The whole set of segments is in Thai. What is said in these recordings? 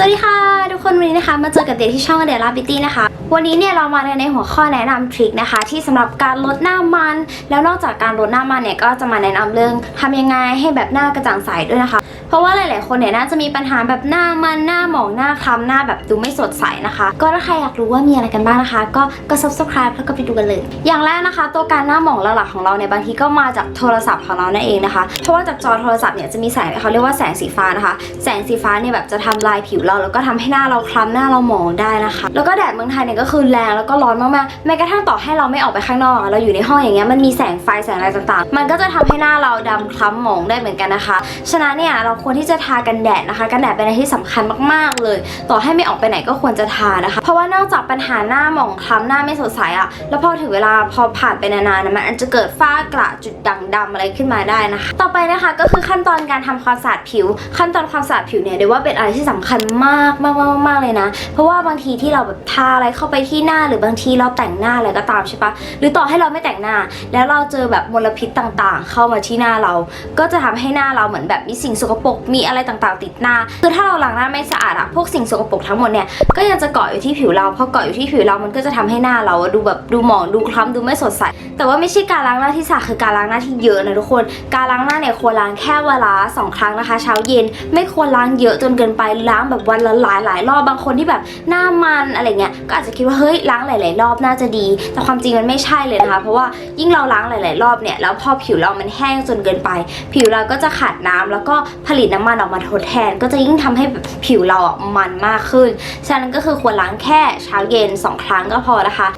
สวัสดีค่ะ ทุกคนวันนี้นะคะ มาเจอกับเดทที่ช่องเดลาบิตี้นะคะ วันนี้เนี่ยเรามาในหัวข้อแนะนำทริคนะคะ ที่สำหรับการลดหน้ามัน แล้วนอกจากการลดหน้ามันเนี่ยก็จะมาแนะนำเรื่องทำยังไงให้แบบหน้ากระจ่างใสด้วยนะคะ เพราะว่าหลาย ๆ คนเนี่ยน่าจะมีปัญหาแบบหน้ามันหน้าหมองหน้าคล้ำหน้าแบบดูไม่สดใสนะคะ ก็ถ้าใครอยากรู้ว่ามีอะไรกันบ้างนะคะ ก็ก็ subscribe แล้วก็ไปดูกันเลย อย่างแรกนะคะ ตัวการหน้าหมองหลักๆของเราเนี่ยบางทีก็มาจากโทรศัพท์ของเรานั่นเองนะคะเพราะว่าจากจอโทรศัพท์เนี่ยจะมีแสงเขาเรียกว่าแสงสีฟ้านะคะ แสงสีฟ้าเนี่ยแบบจะทำลายผิวเราแล้วก็ทำให้หน้าเราคล้ำหน้าเราหมองได้นะคะ แล้วก็แดดเมืองไทยเนี่ยก็คือแรงแล้วก็ร้อนมากๆแม้กระทั่งต่อให้เราไม่ออกไปข้างนอกเราอยู่ในห้องอย่างเงี้ยมันมีแสงไฟแสงอะไรต่างๆ มันก็จะทำให้หน้าเราดำคล้ำหมองได้เหมือนกันนะคะ ฉะนั้นเนี่ยเราควรที่จะทากันแดดนะคะ กันแดดเป็นอะไรที่สำคัญมากๆเลย ต่อให้ไม่ออกไปไหนก็ควรจะทานะคะ เพราะว่านอกจากปัญหาหน้าหมองคล้ำหน้าไม่สดใสอะแล้วพอถึงเวลาพอผ่านไปนานๆนะมันอาจจะเกิดฝ้ากระจุดด่างดำอะไรขึ้นมาได้นะคะ ต่อไปนะคะก็คือขั้นตอนการทำความสะอาดผิว ขั้นตอนความสะอาดผิวเนี่ยเดี๋ยวว่าเป็นอะไรที่สำคัญมากมากมากมากเลยนะ เพราะว่าบางทีที่เราแบบทาอะไรเข้าไปที่หน้าหรือบางทีเราแต่งหน้าอะไรก็ตามใช่ปะหรือต่อให้เราไม่แต่งหน้า แล้วเราเจอแบบมลพิษต่างๆ เข้ามาที่หน้าเรา ก็จะทำให้หน้าเราเหมือนแบบมีสิ่งสกปรกมีอะไรต่างๆ ติดหน้าคือถ้าเราล้างหน้าไม่สะอาดอะพวกสิ่งสกปรกทั้งหมดเนี่ยก็ยังจะเกาะอยู่ที่ผิวเราพอเกาะอยู่ที่ผิวเรามันก็จะทำให้หน้าเราดูแบบดูหมองดูคล้ำดูไม่สดใสแต่ว่าไม่ใช่การล้างหน้าที่สะอาดคือการล้างหน้าที่เยอะนะทุกคน การล้างหน้าเนี่ยควรล้างแค่เวลาสองครั้งนะคะ เช้าเย็นไม่ควรล้างเยอะจนเกินไปล้างแบบวันละหลายหลายรอบบางคนที่แบบหน้ามันอะไรเงี้ยก็อาจจะคิดว่าเฮ้ยล้างหลาย ๆ รอบน่าจะดี แต่ความจริงมันไม่ใช่เลยนะคะ เพราะว่ายิ่งเราล้างหลาย ๆ รอบเนี่ยแล้วพอผิวเรามันแห้งจนเกินไป ผิวเราก็จะขาดน้ำแล้วก็ผลิตน้ำมันออกมาทดแทน ก็จะยิ่งทำให้ผิวเราอะมันมากขึ้นฉะนั้นก็คือควรล้างแค่เช้าเย็นสองครั้งก็พอนะคะ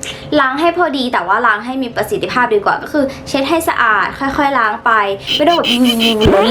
ล้างให้พอดีแต่ว่าล้างให้มีประสิทธิภาพดีกว่าก็คือ เช็ดให้สะอาดค่อย ๆ ล้างไป ไม่ต้องแบบ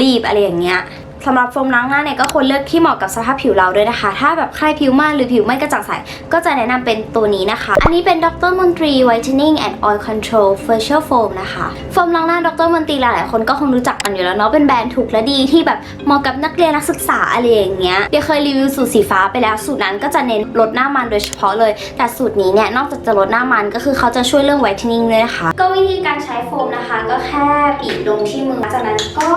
รีบอะไรอย่างเงี้ย สำหรับโฟมล้างหน้าเนี่ยก็ควรเลือกที่เหมาะกับสภาพผิวเราด้วยนะคะ ถ้าแบบใครผิวมันหรือผิวไม่กระจ่างใส ก็จะแนะนำเป็นตัวนี้นะคะ อันนี้เป็นดรมนตรี Whitening and Oil Control Facial Foam นะคะ โฟมล้างหน้าดรมนตรีหลายๆคนก็คงรู้จักกันอยู่แล้วเนาะ เป็นแบรนด์ถูกและดีที่แบบเหมาะกับนักเรียนนักศึกษาอะไรอย่างเงี้ย เดี๋ยวเคยรีวิวสูตรสีฟ้าไปแล้ว สูตรนั้นก็จะเน้นลดหน้ามันโดยเฉพาะเลย แต่สูตรนี้เนี่ยนอกจากจะลดหน้ามันก็คือเขาจะช่วยเรื่อง whitening ด้วยนะคะ ก็วิธีการใช้โฟมนะคะ ก็แค่บีบลงที่มือ จากนั้นก็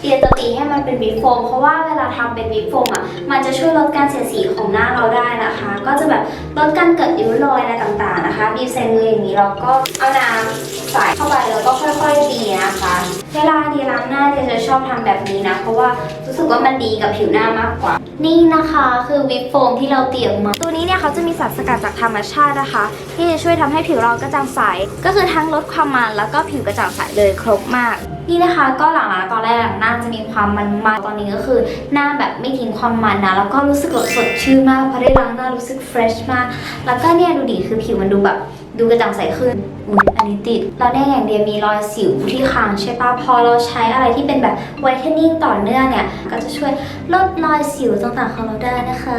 เตียมจะตีให้มันเป็นบีโฟม เพราะว่าเวลาทำเป็นบีบโฟมอะมันจะช่วยลดการเสียสีของหน้าเราได้นะคะ ก็จะแบบลดการเกิดริ้วรอยอะไรต่างๆนะคะบีบใส่มืออย่างนี้เราก็เอาน้ำใส่เข้าไปแล้วก็ค่อยๆตีนะคะ เวลาดีล้างหน้าเดียจะชอบทำแบบนี้นะ เพราะว่ารู้สึกว่ามันดีกับผิวหน้ามากกว่า นี่นะคะคือวิปโฟมที่เราเตรียมมาตัวนี้เนี่ยเขาจะมีสารสกัดจากธรรมชาตินะคะ ที่จะช่วยทำให้ผิวเรากระจ่างใสก็คือทั้งลดความมันแล้วก็ผิวกระจ่างใสเลยครบมาก นี่นะคะก็หลังๆตอนแรกหน้าจะมีความมันมาตอนนี้ก็คือหน้าแบบไม่ทิ้งความมันนะแล้วก็รู้สึกสดชื่นมากพอได้ล้างหน้ารู้สึกเฟรชมาก แล้วก็เนี่ยดูดีคือผิวมันดูแบบดูกระจ่างใสขึ้น อุ๊ยอันนี้ติด เราได้อย่างเดียวมีรอยสิวที่คางใช่ปะพอเราใช้อะไรที่เป็นแบบไวท์เทนนิ่งต่อเนื่องเนี่ย ก็จะช่วยลดรอยสิวต่างๆของเราได้นะคะ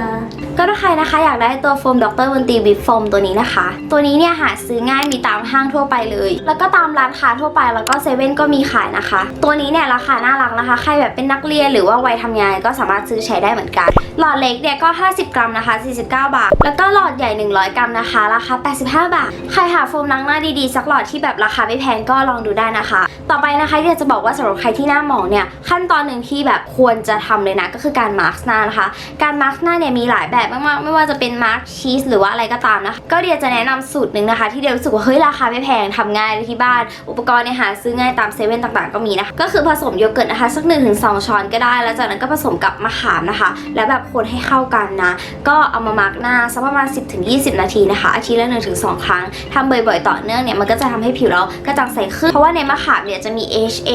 ก็ถ้าใครนะคะอยากได้ตัวโฟมดรวันตีวิปโฟมตัวนี้นะคะ ตัวนี้เนี่ยหาซื้อง่ายมีตามห้างทั่วไปเลย แล้วก็ตามร้านค้าทั่วไปแล้วก็เซเว่นก็มีขายนะคะ ตัวนี้เนี่ยราคาน่ารักนะคะ ใครแบบเป็นนักเรียนหรือว่าวัยทำงานก็สามารถซื้อใช้ได้เหมือนกัน หลอดเล็กเนี่ยก็ 50 กรัมนะคะ49 บาท แล้วก็หลอดใหญ่ 100 กรัมนะคะ ราคา 85 บาท ใครหาโฟมล้างหน้าดีๆ สักหลอดที่แบบราคาไม่แพงก็ลองดูได้นะคะ ต่อไปนะคะอยากจะบอกว่าสำหรับใครที่หน้าหมองเนี่ยขั้นตอนหนึ่งที่แบบควรจะทำเลยนะก็คือการมาร์กหน้านะคะ การมาร์กหน้าเนี่ยมีหลายแบบมากๆ ไม่ว่าจะเป็นมาร์กชีสหรือว่าอะไรก็ตามนะคะก็เดียจะแนะนำสูตรหนึ่งนะคะ ที่เดียรู้สึกว่าเฮ้ยราคาไม่แพงทำง่ายเลยที่บ้าน อุปกรณ์เนี่ยหาซื้อง่ายตามเซเว่นต่างๆก็มีนะคะก็คือผสมโยเกิร์ตนะคะสัก1นถึงสช้อนก็ได้ แล้วจากนั้นก็ผสมกับมะขามนะคะ แล้วแบบคนให้เข้ากันนะก็เอามามาร์กหน้าสักประมาณ 10-20 นาทีนะคะอาทิตย์ละ1-2ถึงครั้งทำบ่อยๆ ต่อเนื่องเนี่ยมันก็จะทำให้ผิวเรากระจ่างใสขึ้น เพราะว่าในมะขามเนี่ยจะมี H A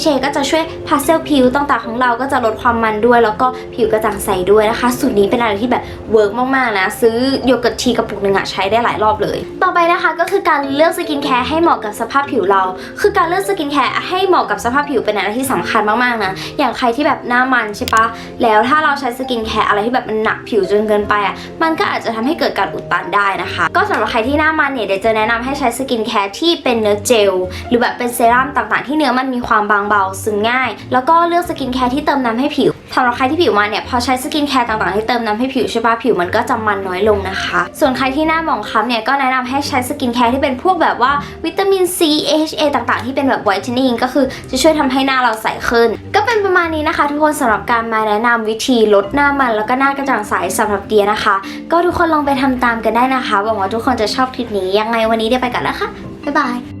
H A ก็จะช่วยพาเซลผิวต่างๆของเราก็จะลดความมันด้วย แล้วก็ผิวกระจ่างใสด้วยนะคะสูตรนี้เป็นอะไรที่แบบเวิร์กมากๆนะซื้อโยเกิร์ตทีกระปุกหนึ่งอะใช้ได้หลายรอบเลย ต่อไปนะคะก็คือการเลือกสกินแคร์ให้เหมาะกับสภาพผิวเรา คือการเลือกสกินแคร์ให้เหมาะกับสภาพผิวเป็นอะไรที่สำคัญมากๆนะอย่างใครที่แบบหน้ามันใช่ปะแล้วถ้าเราใช้สกินแคร์อะไรที่แบบมันหนักผิวจนเกินไปอะมันก็อาจจะทำให้เกิดการอุดตันได้นะคะ ก็สำหรับใครที่หน้ามันเนี่ยเดี๋ยวจะแนะนำให้ใช้สกินแคร์ที่เป็นเนื้อเจล หรือแบบเป็นเซรั่มต่างๆ ที่เนื้อมันมีความบางเบาซึมง่าย แล้วก็เลือกสกินแคร์ที่เติมน้ำให้ผิวสำหรับใครที่ผิวมันเนี่ยพอใช้สกินแคร์ต่างๆ ที่เติมน้ำให้ผิวใช่ปะผิวมันก็จะมันน้อยลงนะคะ ส่วนใครที่หน้าหมองคล้ำเนี่ยก็แนะนำให้ใช้สกินแคร์ที่เป็นพวกแบบว่าวิตามิน C HA ต่างๆ ที่เป็นแบบไวท์เทนนิ่งก็คือจะช่วยทำให้หน้าเราใสขึ้น ก็เป็นประมาณนี้นะคะ ทุกคนสำหรับการมาแนะนำวิธีลดหน้ามันแล้วก็หน้ากระจ่างใสสำหรับเดียนะคะ ก็ทุกคนลองไปทำตามกันได้นะคะหวังว่าทุกคนจะชอบคลิปนี้ยังไงวันนี้เดียไปกันแล้วค่ะบ๊ายบาย